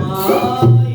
మందిరమాయే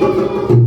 Thank you.